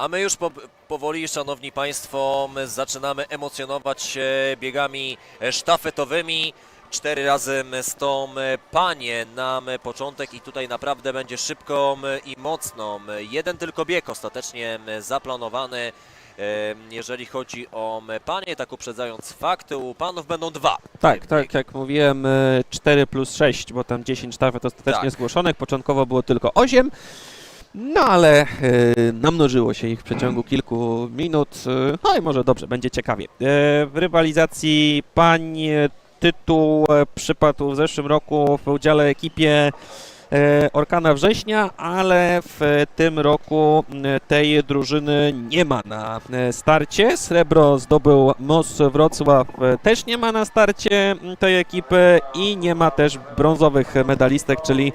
A my już po, powoli, szanowni państwo, zaczynamy emocjonować się biegami sztafetowymi. Cztery razy 100 panie nam początek i tutaj naprawdę będzie szybko i mocno. Jeden tylko bieg ostatecznie zaplanowany. e, Jeżeli chodzi o panie, tak uprzedzając fakty, u panów będą dwa. Tak, tak, jak mówiłem, e, 4 plus 6, bo tam 10 sztafet ostatecznie Tak. zgłoszonych, początkowo było tylko 8, no ale e, namnożyło się ich w przeciągu kilku minut, e, no i może dobrze, będzie ciekawie. E, w rywalizacji pań tytuł przypadł w zeszłym roku w udziale ekipie Orkana Września, ale w tym roku tej drużyny nie ma na starcie. Srebro zdobył MOS Wrocław, też nie ma na starcie tej ekipy i nie ma też brązowych medalistek, czyli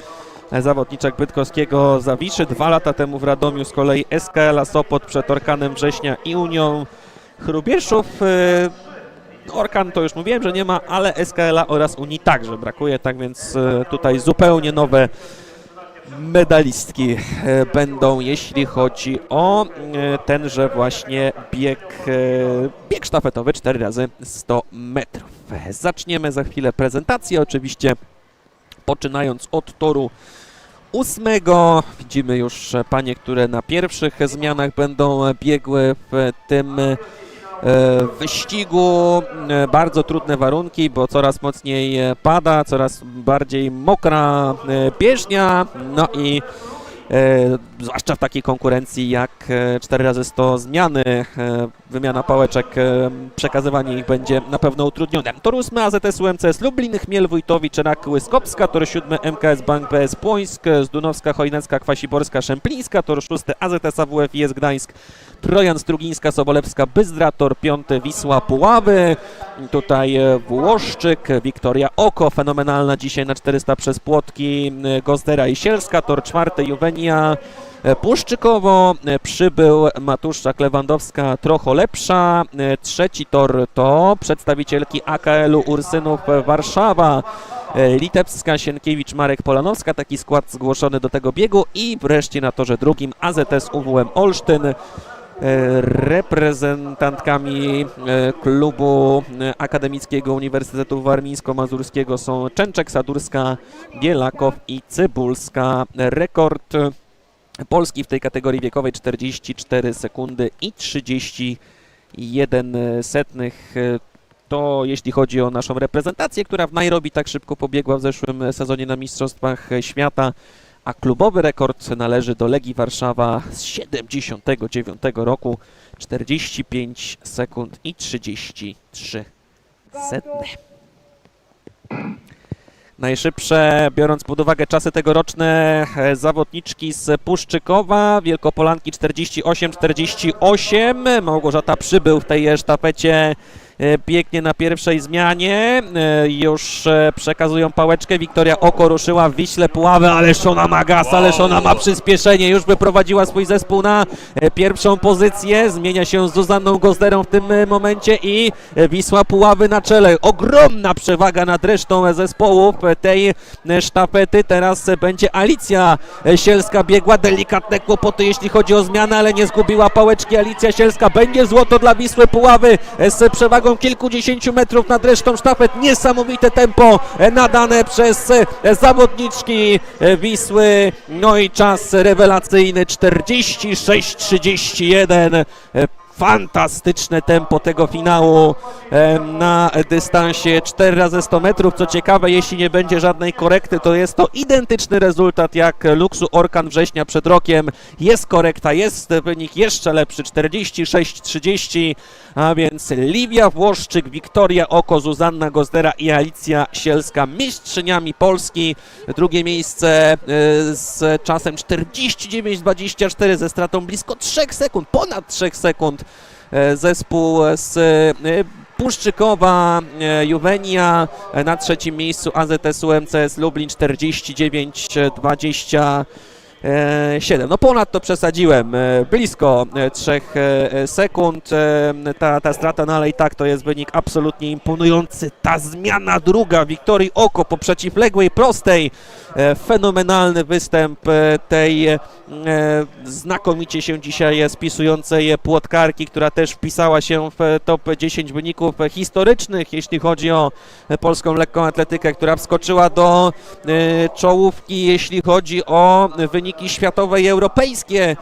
zawodniczek bydgoskiego Zawiszy. Dwa lata temu w Radomiu z kolei SKL Sopot przed Orkanem Września i Unią Chrubieszów. E, Orkan to już mówiłem, że nie ma, ale SKL-a oraz Unii także brakuje, tak więc e, tutaj zupełnie nowe medalistki e, będą, jeśli chodzi o tenże właśnie bieg, bieg sztafetowy 4 razy 100 metrów. Zaczniemy za chwilę prezentację, oczywiście poczynając od toru ósmego. Widzimy już e, panie, które na pierwszych zmianach będą biegły w tym e, wyścigu. E, Bardzo trudne warunki, bo coraz mocniej pada, coraz bardziej mokra bieżnia, no i zwłaszcza w takiej konkurencji jak e, 4 razy 100 zmiany, wymiana pałeczek, przekazywanie ich będzie na pewno utrudnione. Tor 8 AZS UMCS Lublin, Chmiel, Wójtowicz, Rak, Łyskowska, tor 7 MKS Bank BS Płońsk, Zdunowska, Chojnecka, Kwasiborska, Szemplińska, tor 6 AZS AWF IS Gdańsk, Trojan, Strugińska, Sobolewska, Byzdra, tor 5 Wisła, Puławy, tutaj e, Włoszczyk, Wiktoria Oko, fenomenalna dzisiaj na 400 przez Płotki, Gozdera i Sielska, tor 4 Juwenia, e, Puszczykowo, e, przybył Matuszczak, Lewandowska, trochę lepsza, e, trzeci tor to przedstawicielki AKL-u Ursynów e, Warszawa, e, Litewska, Sienkiewicz, Marek Polanowska, taki skład zgłoszony do tego biegu. I wreszcie na torze drugim AZS UWM Olsztyn, E, reprezentantkami e, klubu e, Akademickiego Uniwersytetu Warmińsko-Mazurskiego są Częczek, Sadurska, Bielakow i Cybulska. Rekord e, Polski w tej kategorii wiekowej 44 sekundy i 31 setnych. To jeśli chodzi o naszą reprezentację, która w Nairobi tak szybko pobiegła w zeszłym sezonie na Mistrzostwach Świata, a klubowy rekord należy do Legii Warszawa z 79 roku 45 sekund i 33 setne. Najszybsze, biorąc pod uwagę czasy tegoroczne, e, zawodniczki z Puszczykowa, Wielkopolanki 48-48. Małgorzata Przybył w tej sztafecie biegnie na pierwszej zmianie. E, Już e, przekazują pałeczkę. Wiktoria Oko ruszyła w Wiśle Puławę, ależ ona ma gaz, ależ ona ma przyspieszenie. Już wyprowadziła swój zespół na e, pierwszą pozycję. Zmienia się z Zuzanną Gozderą w tym e, momencie i e, Wisła Puławy na czele. Ogromna przewaga nad resztą zespołów e, tej e, sztafety. Teraz e, będzie Alicja e, Sielska biegła. Delikatne kłopoty, jeśli chodzi o zmianę, ale nie zgubiła pałeczki. Alicja Sielska będzie złoto dla Wisły Puławy e, z przewagą kilkudziesięciu metrów nad resztą sztafet. Niesamowite tempo e, nadane przez e, zawodniczki e, Wisły. No i czas rewelacyjny 46-31. Fantastyczne tempo tego finału na dystansie 4 razy 100 metrów. Co ciekawe, jeśli nie będzie żadnej korekty, to jest to identyczny rezultat jak Luxu Orkan września przed rokiem. Jest korekta, jest wynik jeszcze lepszy 46-30, a więc Livia Włoszczyk, Wiktoria Oko, Zuzanna Gozdera i Alicja Sielska mistrzyniami Polski. Drugie miejsce e, z czasem 49-24 ze stratą blisko 3 sekund, ponad 3 sekund. E, Zespół z e, Puszczykowa, e, Juwenia e, na trzecim miejscu AZS UMCS Lublin 49-20. 7. No ponad to przesadziłem, e, blisko 3 sekund. E, Ta, ta strata, no ale i tak to jest wynik absolutnie imponujący. Ta zmiana druga Wiktorii Oko po przeciwległej prostej. E, Fenomenalny występ e, tej e, znakomicie się dzisiaj spisującej płotkarki, która też wpisała się w top 10 wyników historycznych, jeśli chodzi o polską lekką atletykę, która wskoczyła do e, czołówki, jeśli chodzi o wyniki światowe i europejskie.